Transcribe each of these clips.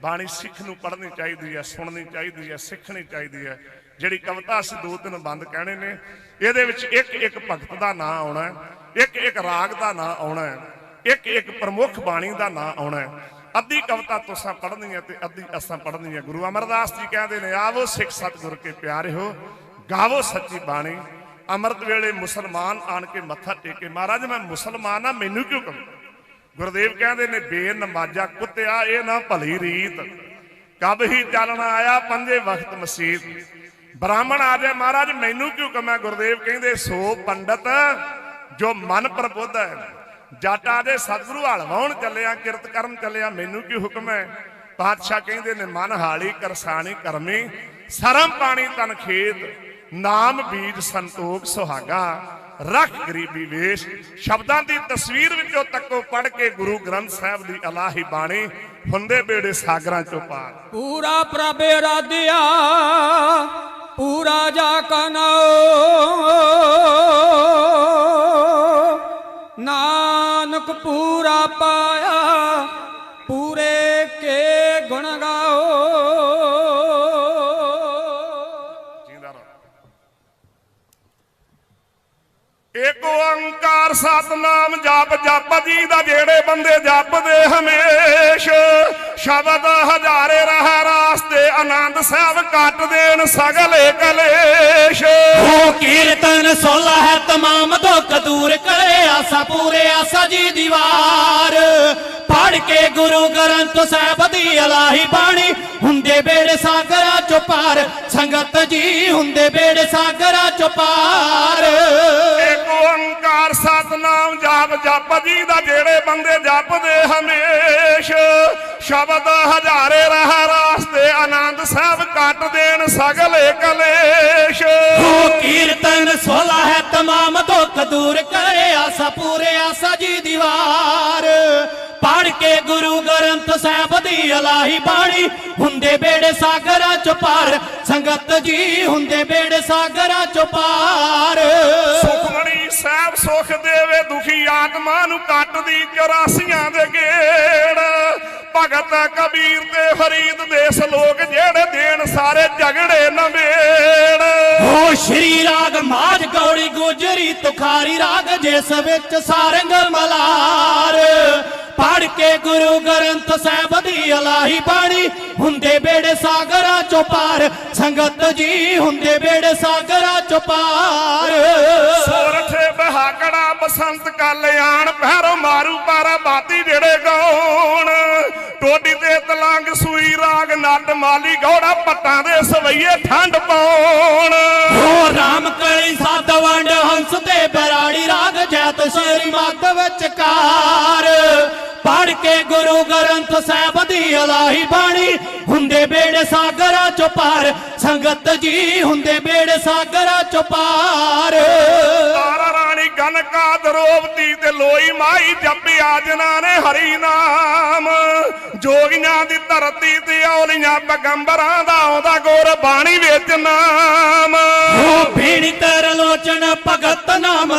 ਬਾਣੀ ਸਿੱਖ ਨੂੰ ਪੜ੍ਹਨੀ ਚਾਹੀਦੀ ਹੈ ਸੁਣਨੀ ਚਾਹੀਦੀ ਹੈ ਸਿੱਖਣੀ ਚਾਹੀਦੀ ਹੈ। ਜਿਹੜੀ ਕਵਿਤਾ ਅਸੀਂ ਦੋ ਤਿੰਨ ਬੰਦ ਕਹਿਣੇ ਨੇ ਇਹਦੇ ਵਿੱਚ ਇੱਕ ਇੱਕ ਭਗਤ ਦਾ ਨਾਂ ਆਉਣਾ ਹੈ, ਇੱਕ ਇੱਕ ਰਾਗ ਦਾ ਨਾਂ ਆਉਣਾ ਹੈ, ਇੱਕ ਇੱਕ ਪ੍ਰਮੁੱਖ ਬਾਣੀ ਦਾ ਨਾਂ ਆਉਣਾ ਹੈ। ਅੱਧੀ ਕਵਿਤਾ ਤੁਸੀਂ ਪੜ੍ਹਨੀ ਹੈ ਤੇ ਅੱਧੀ ਅਸਾਂ ਪੜ੍ਹਨੀ ਹੈ। ਗੁਰੂ ਅਮਰਦਾਸ ਜੀ ਕਹਿੰਦੇ ਨੇ ਆਵੋ ਸਿੱਖ ਸਤਿਗੁਰ ਕੇ ਪਿਆਰੇ ਹੋ ਗਾਵੋ ਸੱਚੀ ਬਾਣੀ। ਅੰਮ੍ਰਿਤ ਵੇਲੇ ਮੁਸਲਮਾਨ ਆਣ ਕੇ ਮੱਥਾ ਟੇਕੇ ਮਹਾਰਾਜ ਮੈਂ ਮੁਸਲਮਾਨ ਆ ਮੈਨੂੰ ਕਿਉਂ ਕਹੋ ਗੁਰਦੇਵ ਕਹਿੰਦੇ ਨੇ, ਬੇਨਮਾਜ਼ਾ ਕੁੱਤਿਆ, ਇਹ ਨਾ ਭਲੀ ਰੀਤ। ਕਬ ਹੀ ਚੱਲਣਾ ਆਇਆ ਪੰਜੇ ਵਕਤ ਮਸੀਤ। ਬ੍ਰਾਹਮਣ ਆ ਜਾਏ ਮਹਾਰਾਜ, ਮੈਨੂੰ ਕਿਉਂ ਕਮਾ? ਗੁਰਦੇਵ ਕਹਿੰਦੇ, ਸੋ ਪੰਡਤ, ਜੋ ਮਨ ਪ੍ਰਬੁੱਧ ਹੈ, ਜੱਟ ਆ ਦੇ ਸਤਿਗੁਰੂ ਹਲਵਾਉਣ ਚੱਲਿਆ, ਕਿਰਤ ਕਰਨ ਚੱਲਿਆ, ਮੈਨੂੰ ਕੀ ਹੁਕਮ ਹੈ? ਪਾਤਸ਼ਾਹ ਕਹਿੰਦੇ ਨੇ, ਮਨ ਹਾਲੀ ਕਰਸਾਣੀ ਕਰਮੀ, ਸਰਮ ਪਾਣੀ ਤਨ ਖੇਤ, ਨਾਮ ਬੀਜ ਸੰਤੋਖ ਸੁਹਾਗਾ। ਰੱਖ ਗਰੀਬੀ ਵੇਸ਼। ਸ਼ਬਦਾਂ ਦੀ ਤਸਵੀਰ ਵਿੱਚੋਂ ਤੱਕੋ ਪੜ ਕੇ ਗੁਰੂ ਗ੍ਰੰਥ ਸਾਹਿਬ ਦੀ ਅਲਾਹੀ ਬਾਣੀ ਹੁੰਦੇ ਬੇੜੇ ਸਾਗਰਾਂ ਚੋਂ ਪਾਰ। ਪੂਰਾ ਪ੍ਰਭ ਰਾਧਿਆ, ਪੂਰਾ ਜਾ ਕਨੋ ਨਾਨਕ ਪੂਰਾ ਪਾਇਆ ਏਕ ਓੰਕਾਰ ਸਤਨਾਮ ਜਪ ਜਪ ਜੀ ਦਾ ਜਿਹੜੇ ਬੰਦੇ ਜਪਦੇ ਹਮੇਸ਼ ਸ਼ਬਦ ਹਜ਼ਾਰੇ ਰਹਿ ਰਾਸਤੇ ਆਨੰਦ ਸਾਹਿਬ ਕੱਟ ਦੇਣ ਸਗਲੇ ਕਲੇਸ਼। ਉਹ ਕੀਰਤਨ ਸੋਲਾ ਹੈ ਤਮਾਮ ਦੁੱਖ ਦੂਰ ਕਰੇ ਆਸਾ ਪੂਰੇ ਆਸਾ ਜੀ ਦੀਵਾਰ। ਪੜ ਕੇ ਗੁਰੂ ਗ੍ਰੰਥ ਸਾਹਿਬ ਦੀ ਅਲਾਹੀ ਬਾਣੀ ਹੁੰਦੇ ਬੇੜੇ ਸਾਗਰਾਂ ਚੋਂ ਪਾਰ। ਸੰਗਤ ਜੀ ਹੁੰਦੇ ਬੇੜੇ ਸਾਗਰਾਂ ਚੋਂ ਪਾਰ। ਜਪ ਜੀ ਦਾ ਜਿਹੜੇ ਬੰਦੇ ਜਪਦੇ ਹਮੇਸ਼, ਸ਼ਬਦ ਹਜ਼ਾਰੇ ਰਹਿ ਰਾਸਤੇ, ਆਨੰਦ ਸਾਹਿਬ ਕੱਟ ਦੇਣ ਸਗਲੇ ਕਲੇ ਦੁੱਖ ਦੂਰ ਕਰੇ ਆਸਾ, ਪੂਰੇ ਆਸਾ ਜੀ ਦੀਵਾਰ। ਪੜ ਕੇ ਗੁਰੂ ਗ੍ਰੰਥ ਸਾਹਿਬ ਦੀ ਅਲਾਹੀ ਬਾਣੀ, ਹੁੰਦੇ ਬੇੜੇ ਸਾਗਰਾਂ ਚ ਪਾਰ। ਸੰਗਤ ਜੀ, ਹੁੰਦੇ ਬੇੜੇ ਸਾਗਰਾਂ ਚ ਪਾਰ। ਸੁਖਮਣੀ ਸਾਹਿਬ ਸੁਖ ਦੇਵੇ, ਦੁਖੀ ਆਤਮਾ ਨੂੰ ਕੱਟਦੀ 84 ਦੇ ਗੇੜ। ਭਗਤ ਕਬੀਰ ਤੇ ਫਰੀਦ ਦੇ ਸਲੋਕ ਜਿਹੜੇ ਦੇਣ ਸਾਰੇ ਝਗੜੇ ਨਵੇੜ ਹੋ ਸ਼੍ਰੀ ਰਾਗ ਮਾਝ ਗੌੜੀ ਗੁਜਰੀ, ਤੁਖਾਰੀ ਰਾਗ ਜਿਸ ਵਿੱਚ ਸਾਰੰਗ ਮਲਾਰ। ਪੜ ਕੇ ਗੁਰੂ ਗ੍ਰੰਥ ਸਾਹਿਬ ਦੀ ਅਲਾਹੀ ਬਾਣੀ, ਹੁੰਦੇ ਬੇੜੇ ਸਾਗਰਾਂ ਚੋਂ ਪਾਰ। ਸੰਗਤ ਜੀ, ਹੁੰਦੇ ਬੇੜੇ ਸਾਗਰਾਂ ਚੋਂ ਪਾਰ। ਸੋਰਠੇ ਬਹਾਕੜਾ ਬਸੰਤ ਕਲਿਆਣ ਭੈਰੋ ਮਾਰੂ ਪਾਰਾ, ਬਾਤੀ ਜਿਹੜੇ ਗਾਉਣ। ਟੋਡੀ ਤੇ ਤਲੰਗ ਸੂਈ ਰਾਗ ਨੱਟ ਮਾਲੀ ਗੌੜਾ ਪੱਟਾਂ ਦੇ ਸਵਈਏ ਠੰਡ ਪਾਉਣ। ਹੋ ਰਾਮ ਕਲੀ ਸੱਤ ਵੰਡ ਹੰਸ ਤੇ ਬਰਾੜੀ ਰਾਗ ਜੈਤ ਸ਼ੇਰੀ ਮੱਧ ਵਿਚਕਾਰ। ਪੜ ਗੁਰੂ ਗ੍ਰੰਥ ਸਾਹਿਬ ਦੀ ਅਲਾਹੀ ਬਾਣੀ ਹੁੰਦੇ ਬੇੜੇ ਸਾਗਰਾਂ ਚੋਂ ਪਾਰ, ਸੰਗਤ ਜੀ ਹੁੰਦੇ ਬੇੜੇ ਸਾਗਰਾਂ ਚੋਂ ਪਾਰ। ਤਾਰਾ ਰਾਣੀ ਗਨਕਾ ਦਰੋਵਤੀ ਤੇ ਲੋਈ ਮਾਈ ਜਪਿਆ ਜਿਨ੍ਹਾਂ ਨੇ ਹਰੀ ਨਾਮ। ਜੋਗੀਆਂ ਦੀ ਧਰਤੀ ਤੇ ਔਲੀਆਂ ਪੈਗੰਬਰਾਂ ਦਾ ਆਉਂਦਾ ਗੁਰ ਬਾਣੀ ਵਿੱਚ ਨਾਮ। ਲੋਚਨ ਭਗਤ ਨਾਮ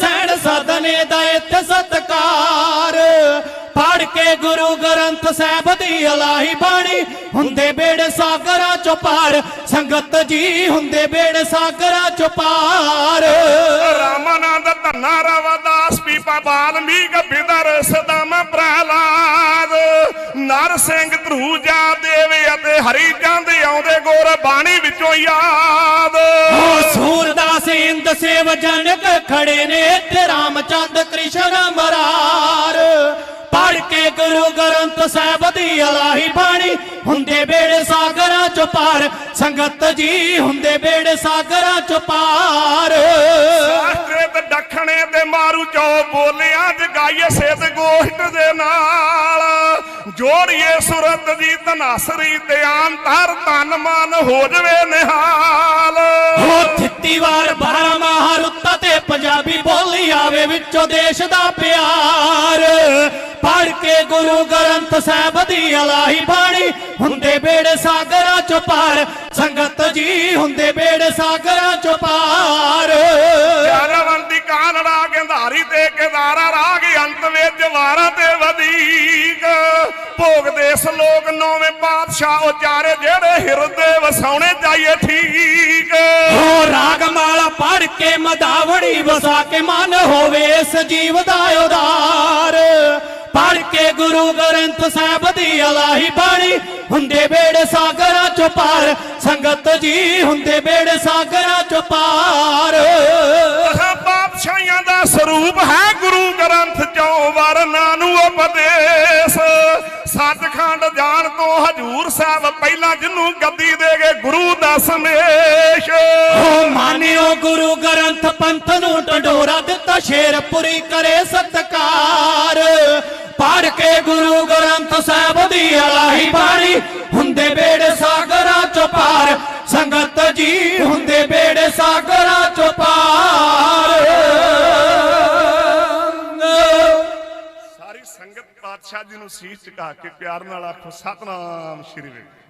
ਸੈਣ ਸਦਨੇ ਦਾ ਇੱਥੇ ਸਤਕਾਰ। ਪੜ ਕੇ ਗੁਰੂ ਗ੍ਰੰਥ ਸਾਹਿਬ ਦੀ ਅਲਾਹੀ ਬਾਣੀ, ਹੁੰਦੇ ਬੇੜੇ ਸਾਗਰਾਂ ਚੋਂ ਪਾਰ। ਸੰਗਤ ਜੀ, ਹੁੰਦੇ ਬੇੜ ਸਾਗਰਾਂ ਚੋਂ ਪਾਰ। ਰਾਮਾਨੰਦ ਧੰਨਾ ਰਵਦਾਸ ਪੀਪਾ ਬਾਲਮੀਕ ਬਿਦਰ ਸਦਮ ਪ੍ਰਹਲਾਦ। ਨਰ ਸਿੰਘ ਧਰੂਜਾ ਜਾ ਅਤੇ ਹਰੀ ਚੰਦ ਆਉਂਦੇ ਗੁਰ ਬਾਣੀ ਵਿੱਚੋਂ ਯਾਦ। ਹੋ ਸੂਰਦਾਸ ਇੰਦ ਸੇਵ ਜਨਕ ਖੜੇ ਨੇ ਤੇ ਰਾਮਚੰਦ ਕ੍ਰਿਸ਼ਨ ਮਰਾਰ। ਪੜ ਕੇ ਗੁਰੂ ਗ੍ਰੰਥ ਸਾਹਿਬ ਦੀ ਅਲਾਹੀ ਬਾਣੀ ਹੁੰਦੇ ਬੇੜੇ ਸਾਗਰਾਂ ਚ ਪਾਰ। ਸੰਗਤ ਜੀ ਹੁੰਦੇ ਬੇੜੇ ਸਾਗਰਾਂ ਚ ਪਾਰ। ਸਾਸਤਰੇ ਤੇ ਤੇ ਮਾਰੂ ਚੋ ਬੋਲਿਆ ਜਗਾਈਏ ਸੇਤ ਗੋਸ਼ਟ ਦੇ ਨਾਲ। ਜੋੜੀਏ ਸੁਰਤ ਦੀ ਤਨਾਸਰੀ ਤੇ ਅੰਤਰ ਤਨ ਮਨ ਹੋ ਜਵੇ ਨਿਹਾਲ। ਹੋ ਥਿੱਤੀ ਵਾਰ ਬਾਰਾਂ ਮਾਹ ਰੁੱਤਾਂ ਤੇ ਪੰਜਾਬੀ ਬੋਲੀ ਆਵੇ ਵਿੱਚੋਂ ਦੇਸ਼ ਦਾ ਪਿਆਰ। ਪੜ ਕੇ ਗੁਰੂ ਗ੍ਰੰਥ ਸਾਹਿਬ ਦੀ ਅਲਾਹੀ ਬਾਣੀ ਹੁੰਦੇ ਬੇੜੇ ਸਾਗਰਾਂ ਚ ਪਾਰ। ਸੰਗਤ ਜੀ ਹੁੰਦੇ ਬੇੜੇ ਸਾਗਰਾਂ ਚ ਪਾਰ। ਜਰਵੰਤੀ ਉਪਦੇਸ਼ ਲੋਕ ਨੌਵੇਂ ਪਾਤਸ਼ਾਹ ਉਚਾਰੇ ਜਿਹੜੇ ਹਿਰਦੇ ਵਸਾਉਣੇ ਚਾਹੀਏ ਠੀਕ। ਹੋ ਰਾਗ ਮਾਲਾ ਪੜ ਕੇ ਮਦਾਵੜੀ ਵਸਾ ਕੇ ਮਨ ਹੋਵੇ ਇਸ ਜੀਵ ਦਾ ਉਦਾਰ। ਪੜ ਕੇ ਗੁਰੂ ਗ੍ਰੰਥ ਸਾਹਿਬ ਦੀ ਅਲਾਹੀ ਬਾਣੀ ਹੁੰਦੇ ਬੇੜੇ ਸਾਗਰਾਂ ਚੋਂ ਪਾਰ। ਸੰਗਤ ਜੀ ਹੁੰਦੇ ਬੇੜੇ ਸਾਗਰਾਂ ਚੋਂ ਪਾਰ। ਪਾਤਸ਼ਾਹਾਂ ਦਾ ਸਰੂਪ ਹੈ ਗੁਰੂ ਗ੍ਰੰਥ ਚੋਂ ਵਰਨਾ ਨੂੰ ਉਪਦੇਸ਼ ਸੱਚਖੰਡ ਜਾਣ ਤੋਂ ਹਜੂਰ ਸਾਹਿਬ ਪਹਿਲਾਂ ਜਿਹਨੂੰ ਗੱਦੀ ਦੇ ਗਏ ਗੁਰੂ ਦਾ ਸੰਦੇਸ਼। ਹੋ ਮਾਨਿਓ ਗੁਰੂ ਗ੍ਰੰਥ ਪੰਥ ਨੂੰ ਢੰਡੋਰਾ ਦਿੱਤਾ, ਸ਼ੇਰਪੁਰੀ ਕਰੇ ਸਤਕਾਰ। ਪੜ ਕੇ ਗੁਰੂ ਗ੍ਰੰਥ ਸਾਹਿਬ ਦੀ ਪਾਤਸ਼ਾਹ ਜੀ ਨੂੰ ਸੀਸ ਝੁਕਾ ਕੇ ਪਿਆਰ ਨਾਲ ਆਖੋ ਸਤਨਾਮ ਸ਼੍ਰੀ ਵਾਹਿਗੁਰੂ